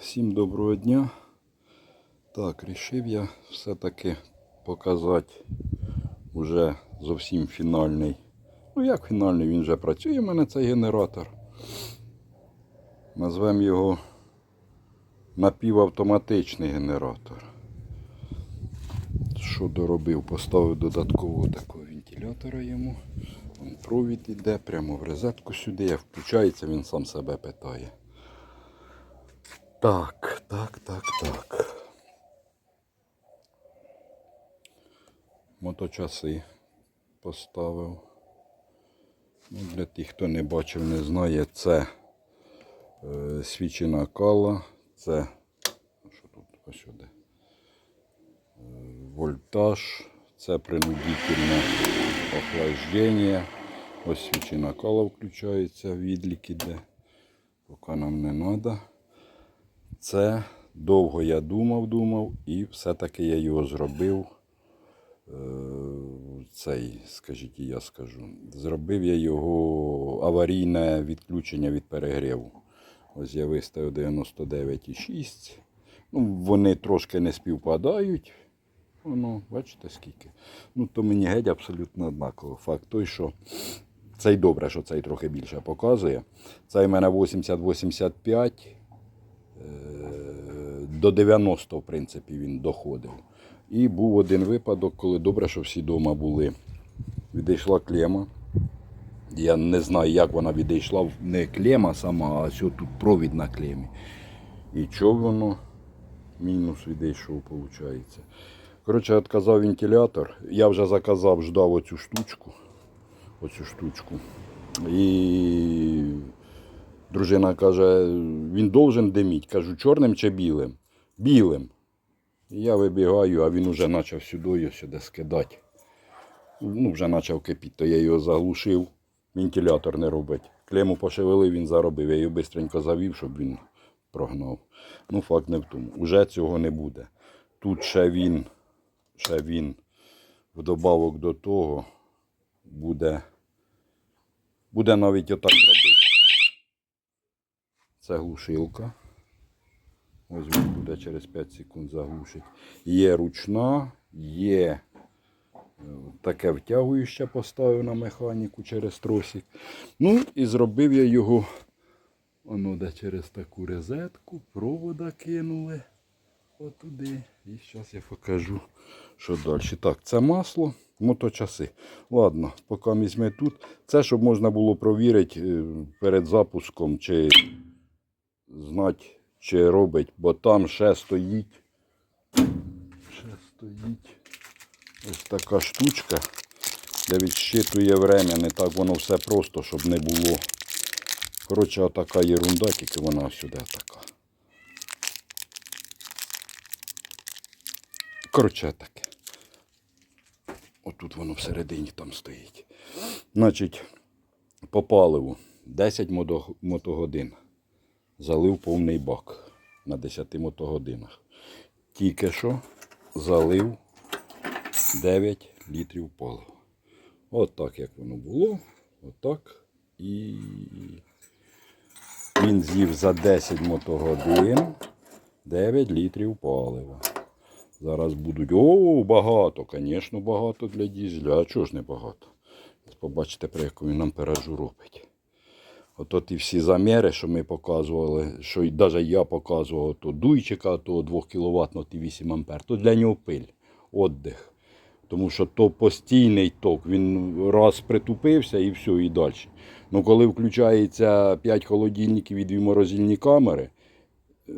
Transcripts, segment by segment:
Всім доброго дня. Так, рішив я все-таки показати вже зовсім фінальний. Ну як фінальний, він вже працює у мене цей генератор. Назвемо його напівавтоматичний генератор. Що доробив? Поставив додаткового такого вентилятора йому. Вон Провід іде прямо в розетку сюди, як включається, він сам себе питає. Так, так, так, так. Моточаси поставив. Ну, для тих, хто не бачив, не знає, це е, свічі накала, це що тут ось сюди. Е, вольтаж, це принудительне охлаждення. Ось свічі накала включається, відлік іде. Поки нам не треба. Це довго я думав, думав, і все-таки я його зробив. е, Цей, скажіть, я скажу. Зробив я його аварійне відключення від перегріву. Ось я виставив 99,6. Ну, вони трошки не співпадають. Воно, бачите скільки. Ну, то мені геть абсолютно однаково. Факт той, що цей добре, що цей трохи більше показує. Цей в мене 80-85 до 90, в принципі, він доходив. І був один випадок, коли добре, що всі вдома були. Відійшла клема. Я не знаю, як вона відійшла. Не клема сама, а ось тут провід на клемі. І що воно? Мінус відійшов, виходить. Коротше, відказав вентилятор. Я вже заказав, ждав оцю штучку. Оцю штучку. І дружина каже, він должен диміть. Кажу, чорним чи білим? Білим. Я вибігаю, а він уже почав сюди сюди скидати. Ну, вже почав кипіти, то я його заглушив. Вентилятор не робить. Клему пошевелив, він заробив. Я його швидко завів, щоб він прогнав. Ну, факт не в тому. Уже цього не буде. Тут ще він, ще він вдобавок до того буде, буде навіть отак робити. Це глушилка. Ось він буде через 5 секунд заглушить. Є ручна, є е, таке втягующе поставив на механіку через тросик. Ну і зробив я його воно де через таку розетку, провода кинули отуди. І зараз я покажу, що далі. Так, це масло, моточаси. Ладно, поки візьме тут. Це щоб можна було провірити е, перед запуском, чи знати, чи робить, бо там ще стоїть. Ще стоїть ось така штучка, де відщитує время. Не так воно все просто, щоб не було. Коротше, отака єрунда, тільки вона сюди така. Коротше, таке. Отут воно всередині там стоїть. Значить, по паливу 10 мото- мотогодин. Залив повний бак на 10 мотогодинах. Тільки що залив 9 літрів палива. От так, як воно було. Отак. І він з'їв за 10 мотогодин 9 літрів палива. Зараз будуть. О, багато, звісно, багато для дізеля. А чого ж не багато? Побачите, при яку він амперажу робить. Ото ті всі заміри, що ми показували, що навіть я показував, то дуйчика, то 2 кВт, то 8 ампер, то для нього пиль, віддих. Тому що то постійний ток, він раз притупився і все, і далі. Ну коли включається 5 холодильників і 2 морозильні камери, е,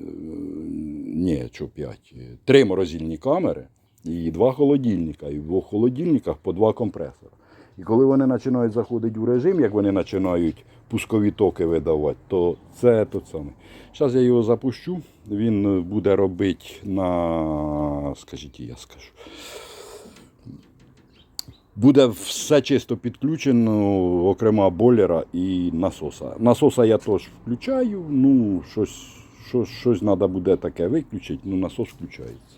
ні, що 5, 3 морозильні камери і 2 холодильника. І в двох холодильниках по 2 компресора. І коли вони починають заходити в режим, як вони починають пускові токи видавати, то це то саме. Зараз я його запущу, він буде робити на, скажіть, я скажу. Буде все чисто підключено, окрема бойлера і насоса. Насоса я теж включаю, ну, щось, щось, щось треба буде таке виключити, ну насос включається.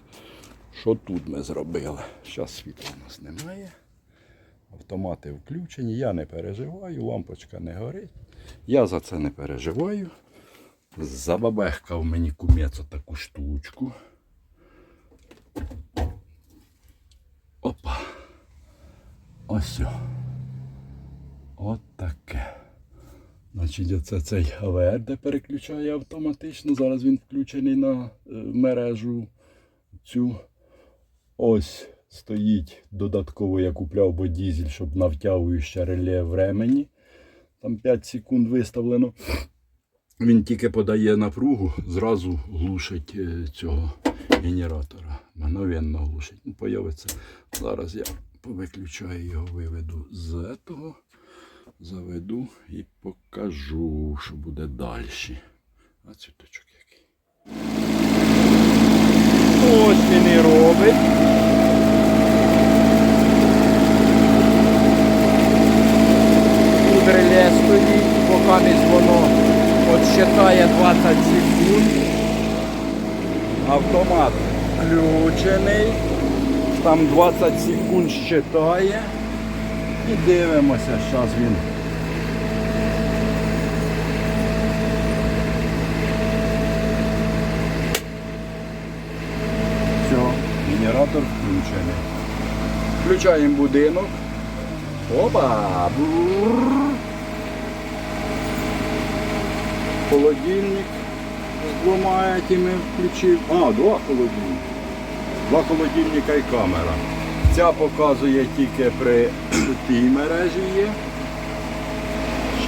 Що тут ми зробили? Зараз світла у нас немає. Автомати включені, я не переживаю, лампочка не горить. Я за це не переживаю. Забабехкав мені кумець таку штучку. Опа. Ось. От таке. Значить, оце цей АВР, де переключає автоматично. Зараз він включений на е, мережу цю. Ось стоїть додатково, я купляв бо дізель, щоб на втягующе реле времені. Там 5 секунд виставлено. Він тільки подає напругу, зразу глушить е, цього генератора. Мгновенно глушить. Ну, появиться. Зараз я повиключаю його, виведу з того, заведу і покажу, що буде далі. А цвіточок який. Ось він і робить. Реле стоїть, поки не воно відсчитає 20 секунд. Автомат включений. Там 20 секунд щитає. І дивимося, зараз він. Все, генератор включений. Включаємо будинок. Опа! Бррр. Холодильник з двома этими включив. А, два холодильника. Два холодильника і камера. Ця показує тільки при тій мережі є.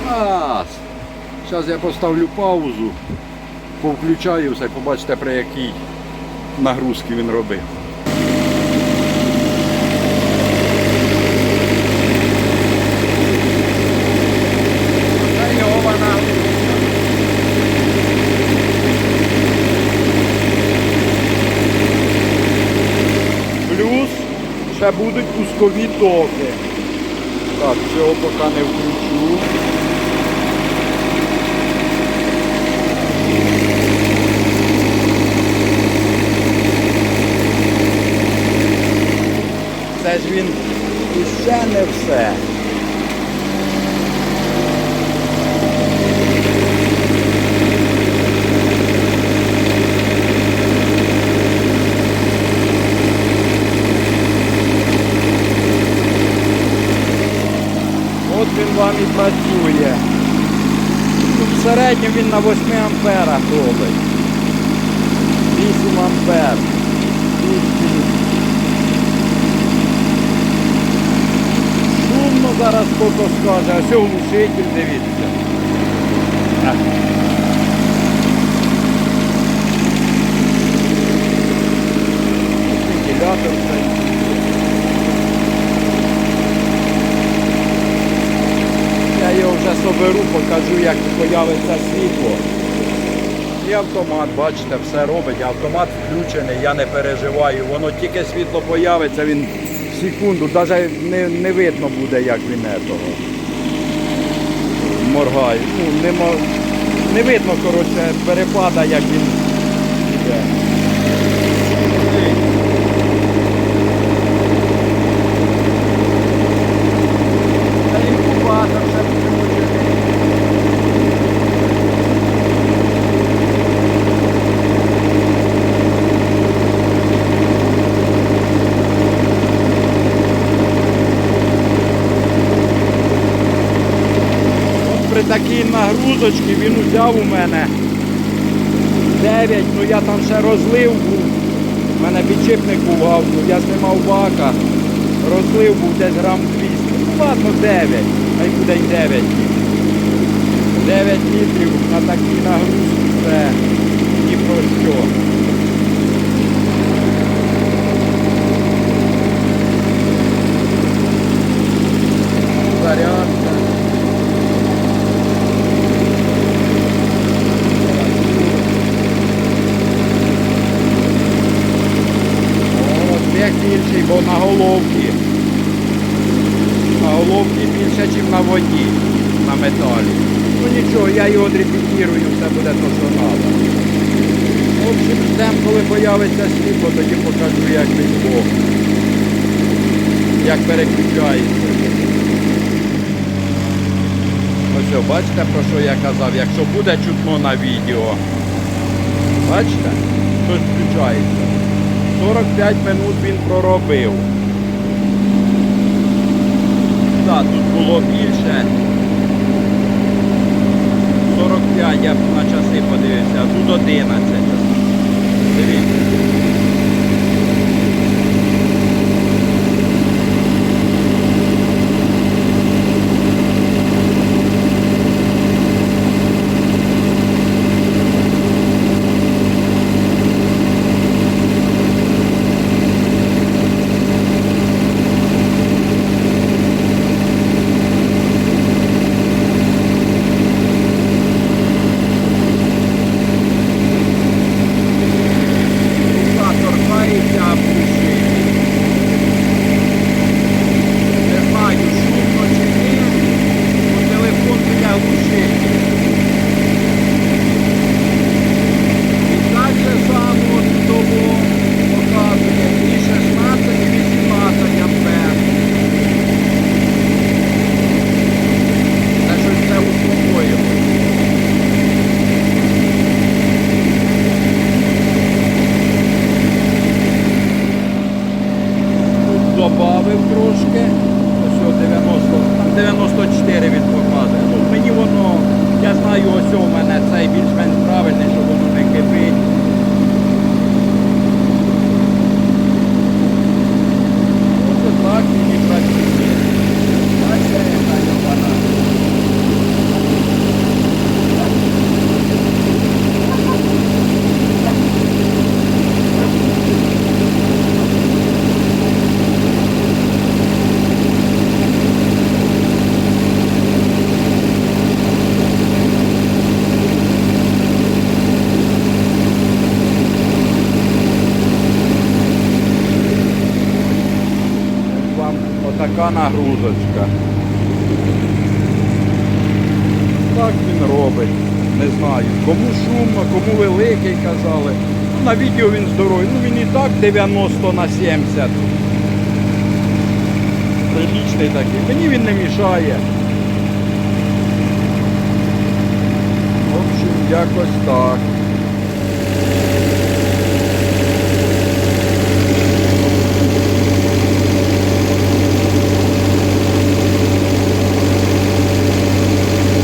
Щас. Зараз я поставлю паузу, повключаю все, побачите при якій нагрузці він робив. Це його вона. Плюс ще будуть пускові токи. Так, цього поки не включу. Це ж він іще не все. От він вам і працює. В середньому він на 8 амперах робить. 8 ампер. Тут Шумно зараз хто скаже, а що глушитель, дивіться. Вентилятор стоїть. Я соберу, покажу, як появиться світло. І автомат, бачите, все робить. Автомат включений, я не переживаю. Воно тільки світло появиться, він в секунду, навіть не, не видно буде, як він того моргає. Ну, не, не видно, коротше, перепада, як він йде. Та інкубатор ще включений. Такій нагрузочці він взяв у мене 9, ну я там ще розлив був. У мене підшипник був гавкнув, я знімав бака, розлив був десь грам 200. Ну ладно 9, хай буде й 9. 9 літрів на такій нагрузці це ні про що. Більший, бо на головці. На головці більше, ніж на воді, на металі. Ну нічого, я його дрепетірую, все буде то, що треба. В общем, ждемо, коли появиться світло, тоді покажу, як він Бог. Як переключається. Ось бачите, про що я казав, якщо буде чутно на відео. Бачите? Щось включається. 45 минут він проробив. Так, тут було більше. 45 я на часи подивився, а тут 11. Дивіться. Отака нагрузочка. Так він робить. Не знаю. Кому шумно, кому великий казали. Ну, на відео він здоровий. Ну він і так 90 на 70. Прилічний такий. Мені він не мішає. В общем, якось так.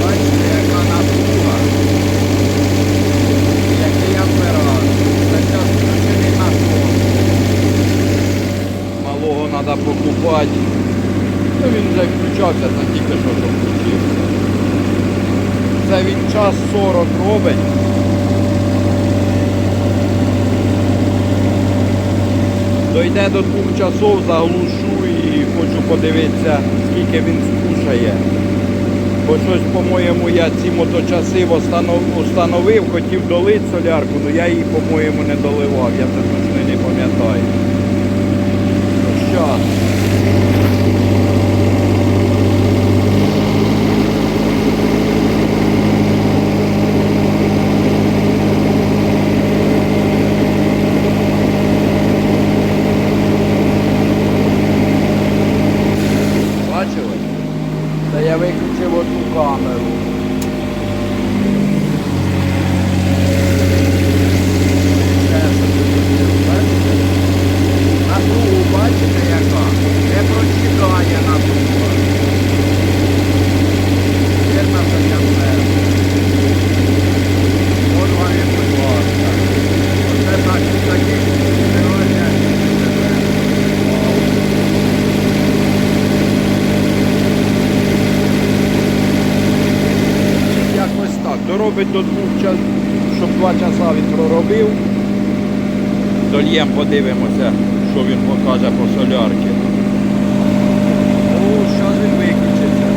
Бачите, яка напруга. Який апарат. Це зараз включений на сон. Малого треба Ну він вже включався, це тільки що включився. Це він час 40 робить. Дойде до двох часов, заглушу і хочу подивитися, скільки він скушає. Бо щось, по-моєму, я ці моточаси встановив, хотів долити солярку, але я її, по-моєму, не доливав, я це точно не пам'ятаю. Ну, щас. Бачили? Та я виключив одну камеру. Ще собі включив, бачите? Напругу бачите яка? Не прочитає напруга. 14 ампер. От вам і будь ласка. Оце так і такі герої. Якось так. Доробить до двох часів, щоб два часа він проробив. Дольєм подивимося, що він покаже по солярці. О, зараз він виключиться.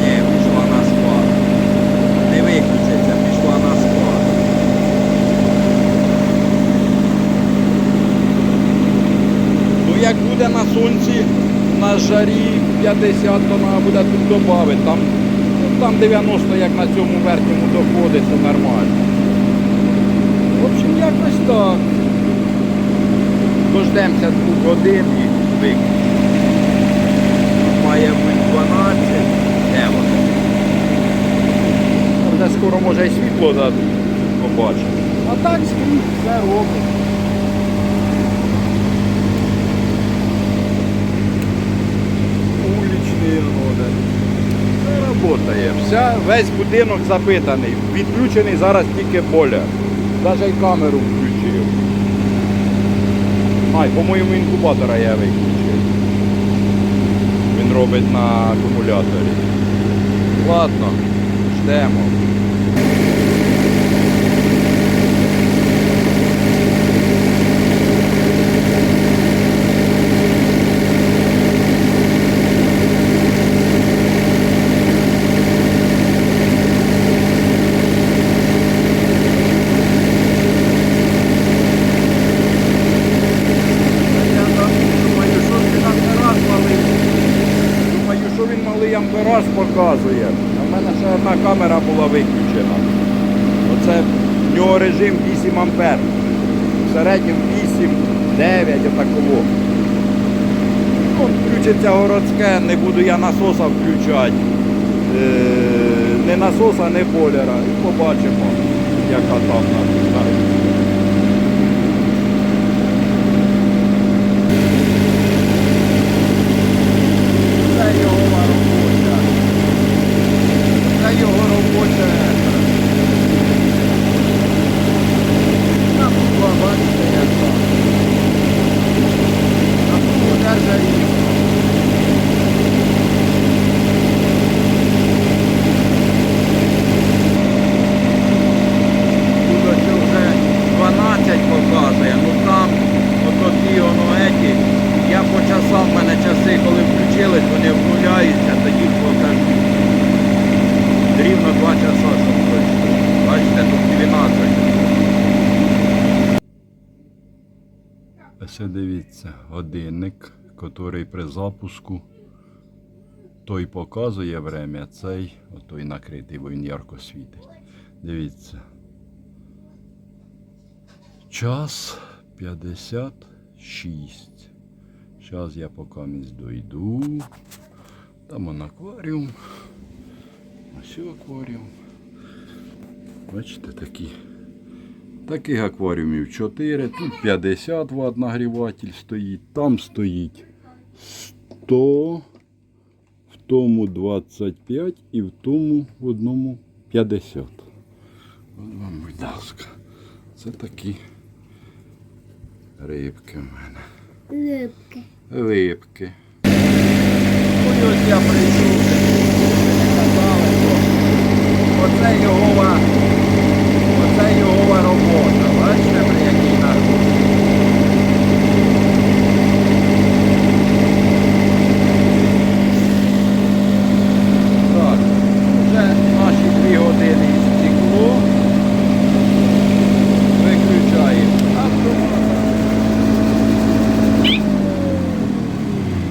Ні, пішла на спад. Не виключиться, пішла на спад. Ну як буде на сонці на жарі 50, то треба буде тут додати. Там, ну, там 90, як на цьому верхньому доходить, це нормально. общем, якось так. Дождемося двох годин і виключимо. Має бути 12. Де воно? Вже скоро може і світло. Побачимо. А так скрізь все робить. Уличний вода. Все працює. Вся, весь будинок запитаний. Відключений зараз тільки боля. Навіть і камеру включив. Ай, по-моєму, інкубатора я виключив. Він робить на акумуляторі. Ладно, ждемо. Я так думаю, що він ампераж малий. Думаю, що він малий ампераж показує. А мене ще одна камера була виключена. Оце в нього режим 8 ампер. В середньому 8, 9, отаково. Ну, включиться городське, не буду я насоса включати. Е, Не насоса, не бойлера. І побачимо, яка там на Це його робоча. Це його робоча. Там була, бачите, яка. Там було даже рівно. Тут ось вже 12 показує, ну там ото ті воно еті. Я по часам, в мене часи, коли включились, вони внуляються, тоді покажу. Рівно 2 часа, щоб точно. Бачите, тут 12. Ось дивіться, годинник, який при запуску той показує время, цей отой накритий, бо він ярко світить. Дивіться. Час 56. Зараз я поки місь дойду. Там он акваріум. Ось акваріум. Бачите, такі. Таких акваріумів 4. Тут 50 Вт нагріватель стоїть. Там стоїть 100. В тому 25 і в тому в одному 50. От вам, будь ласка. Це такі рибки в мене. Рибки. Рибки. Ось я прийшов. Казали, що оце йогова робота. Бачите, при якій нагрузці. Так, вже наші дві години стекло. Виключаємо автомат.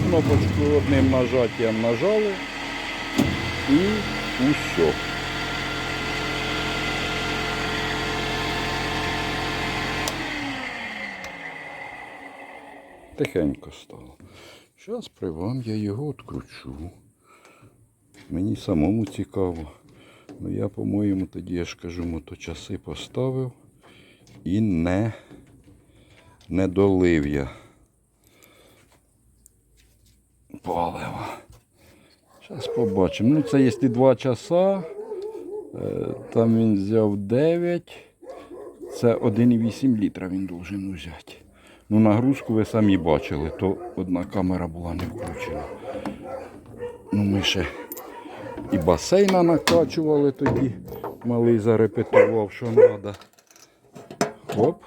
Кнопочку одним нажаттям нажали і усе. Тихенько стало. Зараз при вам я його відкручу. Мені самому цікаво. Ну я, по-моєму, тоді я ж кажу, моточаси поставив і не, не долив я палива. Зараз побачимо. Ну, це якщо 2 часа, е, там він взяв 9, це 1,8 літра він должен взяти. Ну, нагрузку ви самі бачили, то одна камера була не включена. Ну, ми ще і басейна накачували тоді. Малий зарепетував, що треба. Оп.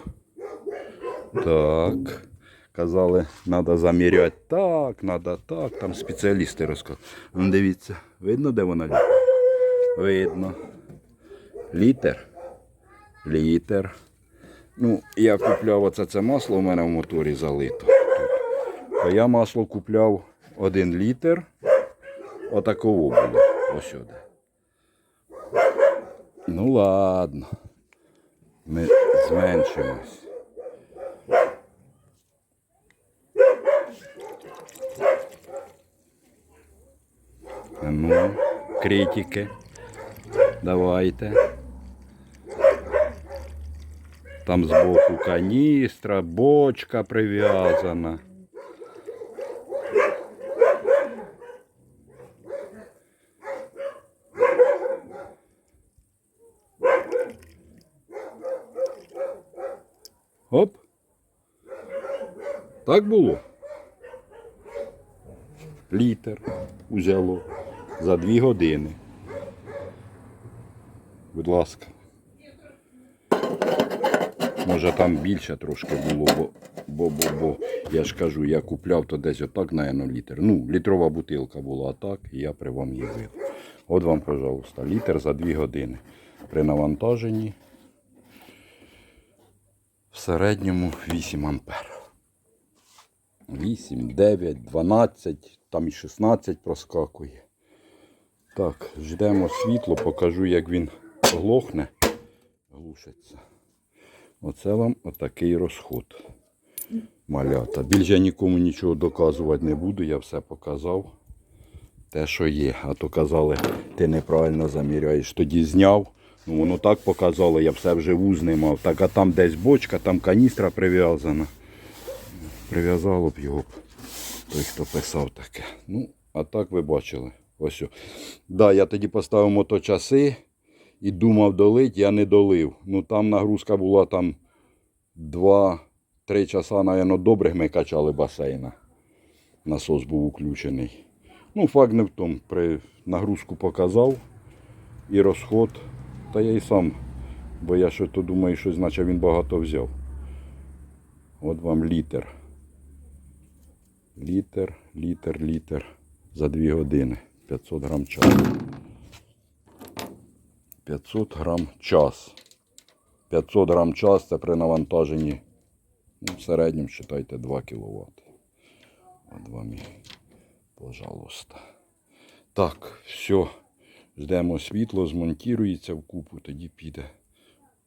Так. Казали, треба заміряти так, треба так. Там спеціалісти розказують. Ну, дивіться, видно, де вона літер? Видно. Літер. Літер. Ну, я купляв оце це масло, у мене в моторі залито. То я масло купляв один літр. Отаково було. Ось сюди. Ну ладно. Ми зменшимось. Ну, критики. Давайте. Там збоку каністра, бочка прив'язана. Оп. Так було. Літр узяло за дві години. Будь ласка. Може там більше трошки було, бо, бо, бо, бо я ж кажу, я купляв то десь отак, наверно, літр. Ну, літрова бутилка була а так, і я при вам її вив. От вам, пожалуйста, літр за 2 години. При навантаженні в середньому 8 ампер. 8, 9, 12, там і 16 проскакує. Так, ждемо світло, покажу, як він глохне, глушиться. Оце вам отакий розход. Малята. Більше я нікому нічого доказувати не буду, я все показав. Те, що є. А то казали, ти неправильно заміряєш. Тоді зняв. Ну воно так показало, я все вживу знімав. Так, а там десь бочка, там каністра прив'язана. Прив'язало б його той, хто писав таке. Ну, а так ви бачили. Ось. Да, я тоді поставив моточаси і думав долить, я не долив. Ну там нагрузка була там 2-3 часа, напевно, добрих ми качали басейна. Насос був включений. Ну, факт не в тому. При нагрузку показав і розход. Та я і сам, бо я що то думаю, що значить він багато взяв. От вам літр. Літр, літр, літр за 2 години. 500 грам часу. 500 грам час. 500 грам час це при навантаженні. Ну, в середньому вважайте 2 кВт. От вам і, пожалуйста. Так, все. Ждемо світло, змонтується в купу, тоді піде.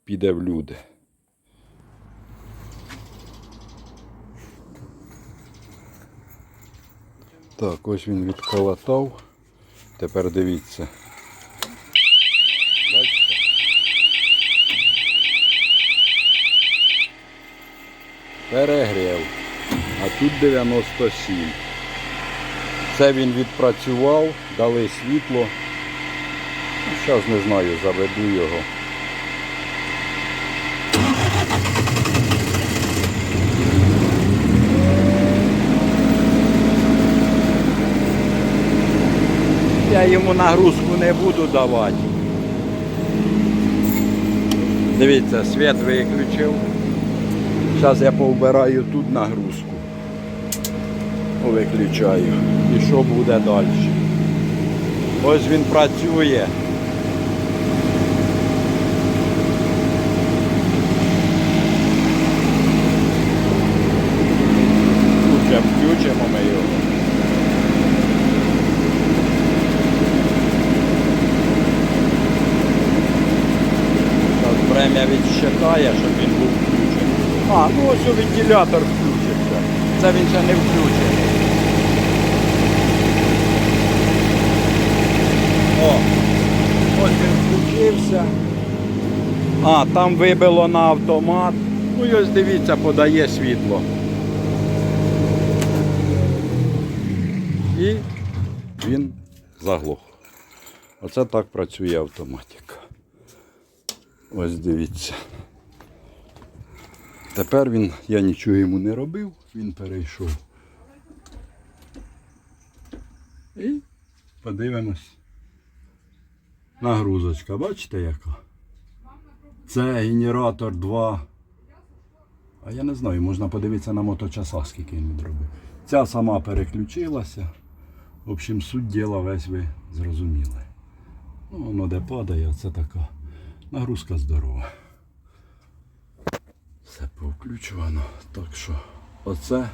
Піде в люди. Так, ось він відколотав. Тепер дивіться. Перегрів. А тут 97. Це він відпрацював, дали світло. Зараз не знаю, заведу його. Я йому нагрузку не буду давати. Дивіться, світ виключив. Зараз я повбираю тут нагрузку. Виключаю. І що буде далі? Ось він працює. Вже включимо ми його. Зараз время відсчитає, щоб він був. А, ну ось у вентилятор включився. Це він ще не включений. О, ось він включився. А, там вибило на автомат. Ну і ось дивіться, подає світло. І він заглох. Оце так працює автоматика. Ось дивіться. Тепер він, я нічого йому не робив, він перейшов. І подивимось. Нагрузочка, бачите яка? Це генератор 2. А я не знаю, можна подивитися на моточасах, скільки він відробив. Ця сама переключилася. В общем, суть діла весь ви зрозуміли. Ну, воно де падає, це така нагрузка здорова. Все повключувано. Так що оце,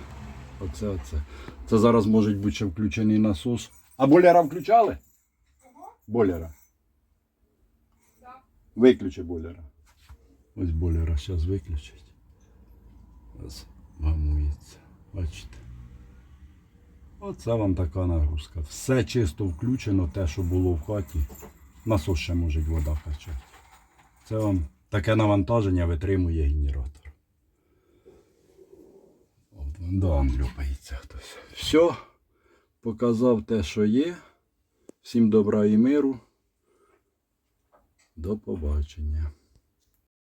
оце, оце. Це зараз може бути ще включений насос. А бойлера включали? Бойлера. Виключи бойлера. Ось бойлера зараз виключить. Ось гамується. Бачите? Оце вам така нагрузка. Все чисто включено, те, що було в хаті. Насос ще може вода качати. Це вам таке навантаження витримує генератор. Да, люпається хтось. Все, показав те, що є. Всім добра і миру. До побачення.